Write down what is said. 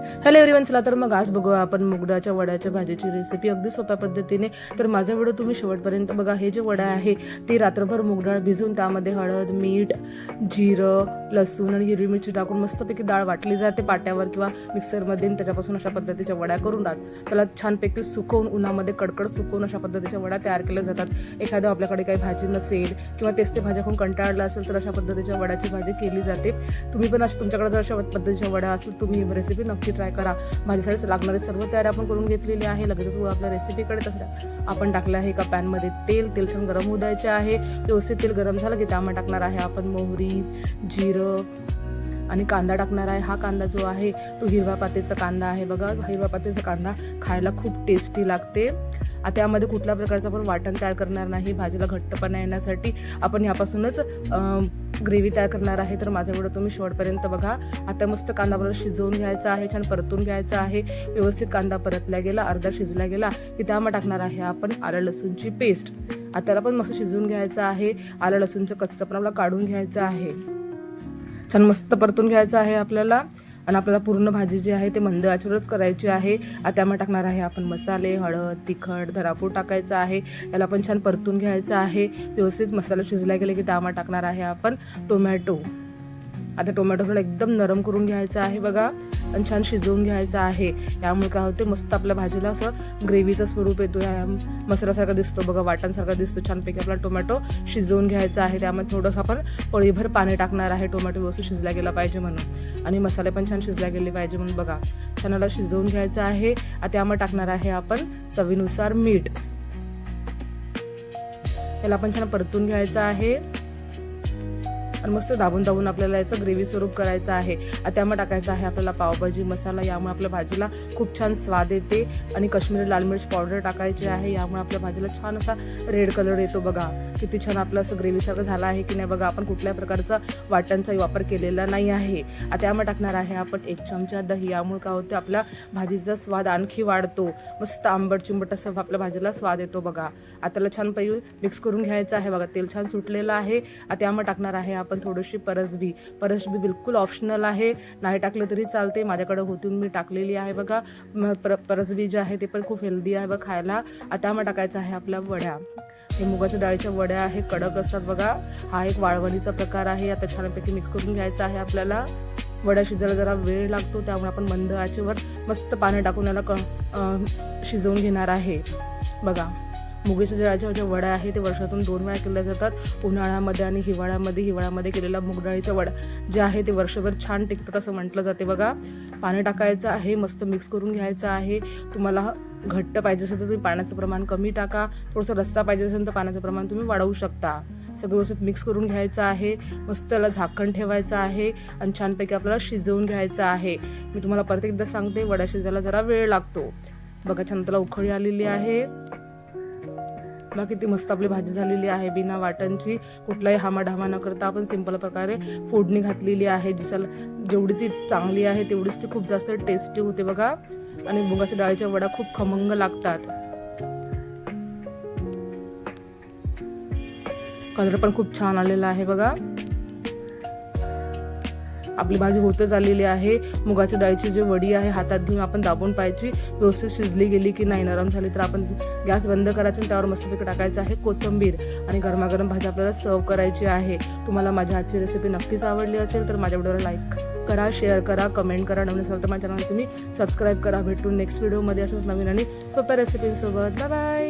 Hello everyone चला तर मग आज बघूया आपण मुगडाच्या वड्याच्या भाजीची रेसिपी अगदी सोप्या पद्धतीने. तर माझा व्हिडिओ तुम्ही शेवटपर्यंत बघा. हे जे वडा आहे ते रात्रभर मुगडाळ भिजून त्यामध्ये हळद मीठ जिरं लसूण आणि हिरवी मिरची टाकून मस्तपैकी डाळ वाटली जाते पाट्यावर किंवा मिक्सरमध्ये त्याच्यापासून अशा पद्धतीच्या वड्या करून टाक. त्याला छानपैकी सुकवून उन्हामध्ये कडकड सुकवून अशा पद्धतीच्या वड्या तयार केल्या जातात. एखाद्या आपल्याकडे काही भाजी नसेल किंवा तेच ते भाज्या खाऊन कंटाळला असेल तर अशा पद्धतीच्या वड्याची भाजी केली जाते. तुम्ही पण अशा तुमच्याकडे जर अशा पद्धतीच्या वड्या असेल तुम्ही ही रेसिपी नक्की ट्राय करा. माझ्यासाठी लागणारे सर्व तयारी आपण करून घेतलेली आहे. लगेचच वळू आपल्या रेसिपीकडे तसं आपण टाकलं आहे एका पॅनमध्ये तेल. तेल छान गरम होऊ द्यायचे आहे. व्यवस्थित तेल गरम झालं की त्यामध्ये टाकणार आहे आपण मोहरी जिरं आणि कांदा टाकणार आहे. हा कांदा जो आहे तो हिरव्या पातेचा कांदा आहे. बघा हिरव्या पातेचा कांदा खायला खूप टेस्टी लागते. आता यामध्ये कुठल्या प्रकारचं आपण वाटण तयार करणार नाही भाजीला घट्टपणा येण्यासाठी आपण ह्यापासूनच ग्रेव्ही तयार करणार आहे. तर माझा व्हिडिओ तुम्ही शेवटपर्यंत बघा. आता मस्त कांदा परत शिजवून घ्यायचा आहे छान परतून घ्यायचा आहे. व्यवस्थित कांदा परतला गेला अर्धा शिजला गेला की त्यामध्ये टाकणार आहे आपण आलं लसूणची पेस्ट. आता त्याला पण मस्त शिजवून घ्यायचं आहे. आलं लसूणचं कच्चं पण आपल्याला काढून घ्यायचं आहे. छान मस्त परतून घ्यायचं आहे आपल्याला. आणि आपल्याला पूर्ण भाजी जी आहे ते मंद आचूरच करायची आहे. त्यामुळे टाकणार आहे आपण मसाले हळद तिखट धरापूर टाकायचं आहे. याला पण छान परतून घ्यायचं आहे. व्यवस्थित मसाला शिजला गेले की त्यामुळे टाकणार आहे आपण टोमॅटो. आता टोमॅटो एकदम नरम करून घ्यायचं आहे बघा. आणि छान शिजवून घ्यायचं आहे. यामुळे काय होते मस्त आपल्या भाजीला असं ग्रेव्हीचं स्वरूप येतो या मसाल्यासारखा दिसतो बघा वाटणसारखा दिसतो. छानपैकी आपला टोमॅटो शिजवून घ्यायचा आहे. त्यामध्ये थोडंसं आपण पळीभर पाणी टाकणार आहे. टोमॅटो व्यवस्थित शिजला गेला पाहिजे म्हणून. आणि मसाले पण छान शिजला गेले पाहिजे म्हणून बघा. छान याला शिजवून घ्यायचं आहे. आता त्यामध्ये टाकणार आहे आपण चवीनुसार मीठ. याला आपण छान परतून घ्यायचं आहे. आणि मस्त दाबून दाबून आपल्याला याचं ग्रेव्ही स्वरूप करायचं आहे. त्यामुळे टाकायचं आहे आपल्याला पावभाजी मसाला यामुळे आपल्या भाजीला खूप छान स्वाद येते. आणि काश्मीरी लाल मिर्च पावडर टाकायची आहे यामुळे आपल्या भाजीला छान असा रेड कलर येतो बघा. किती छान आपलं असं ग्रेव्हीसारखं झालं आहे की नाही बघा. आपण कुठल्या प्रकारचा वाटणचा वापर केलेला नाही आहे. त्यामुळे टाकणार आहे आपण एक चमचा दही. यामुळे काय होतं आपल्या भाजीचा स्वाद आणखी वाढतो. मस्त आंबट चिंबट असं आपल्या भाजीला स्वाद येतो बघा. आताला छान पहिले मिक्स करून घ्यायचं आहे बघा. तेल छान सुटलेलं आहे. त्यामुळे टाकणार आहे आपण थोडीशी परसबी परसबी बिलकुल ऑप्शनल आहे. नाही टाकलं तरी चालते माझ्याकडे होतून मी टाकलेली आहे बघा. पर परसबी जे आहे ते पण खूप हेल्दी आहे बघा खायला. आता मग टाकायचं आहे आपल्या वड्या. हे मुगाच्या डाळीच्या वड्या आहे. कडक असतात बघा. हा एक वाळवणीचा प्रकार आहे. आता छानपैकी मिक्स करून घ्यायचा आहे आपल्याला. वड्या शिजायला जरा वेळ लागतो. त्यामुळे आपण मंद आचेवर मस्त पाणी टाकून याला क शिजवून घेणार आहे. बघा. मुगीच्या डाळीच्या ज्या वड्या आहे ते वर्षातून दोन वेळा केल्या जातात. उन्हाळ्यामध्ये आणि हिवाळ्यामध्ये हिवाळ्यामध्ये केलेला मूग वडा जे आहे ते वर्षभर छान टिकतात असं म्हटलं जाते. बघा पाणी टाकायचं आहे मस्त मिक्स करून घ्यायचं आहे. तुम्हाला घट्ट पाहिजे असेल तर तुम्ही पाण्याचं प्रमाण कमी टाका. थोडंसं रस्सा पाहिजे असेल तर पाण्याचं प्रमाण तुम्ही वाढवू शकता. सगळं व्यवस्थित मिक्स करून घ्यायचं आहे. मस्त त्याला झाकण ठेवायचं आहे आणि छानपैकी आपल्याला शिजवून घ्यायचं आहे. मी तुम्हाला परत एकदा सांगते वडा शिजायला जरा वेळ लागतो. बघा छान त्याला उखळी आलेली आहे. बघा किती मस्त आपली भाजी झालेली आहे बिना वाटणची. कुठलाही हामाढामा न करता आपण सिंपल प्रकारे फोडणी घातलेली आहे. जिसाला जेवढी ती चांगली आहे तेवढीच ती खूप जास्त टेस्टी होते बघा. आणि मुगाच्या डाळीच्या वडा खूप खमंग लागतात. कलर पण खूप छान आलेला आहे बघा. आपली भाजी होतच आलेली आहे. मुगाच्या डाळीची जी वडी आहे हातात घेऊन आपण दाबून पाहायची. व्यवस्थित शिजली गेली की नाही नरम झाली तर आपण गॅस बंद करायचा आणि त्यावर मस्तपैकी टाकायचं आहे कोथिंबीर. आणि गरमागरम भाजी आपल्याला सर्व करायची आहे. तुम्हाला माझ्या आजची रेसिपी नक्कीच आवडली असेल तर माझ्या व्हिडिओला लाईक करा शेअर करा कमेंट करा. नवीन असेल तर माझ्या चॅनल तुम्ही सबस्क्राईब करा. भेटून नेक्स्ट व्हिडिओमध्ये अशाच नवीन आणि सोप्या रेसिपींसोबत बाय बाय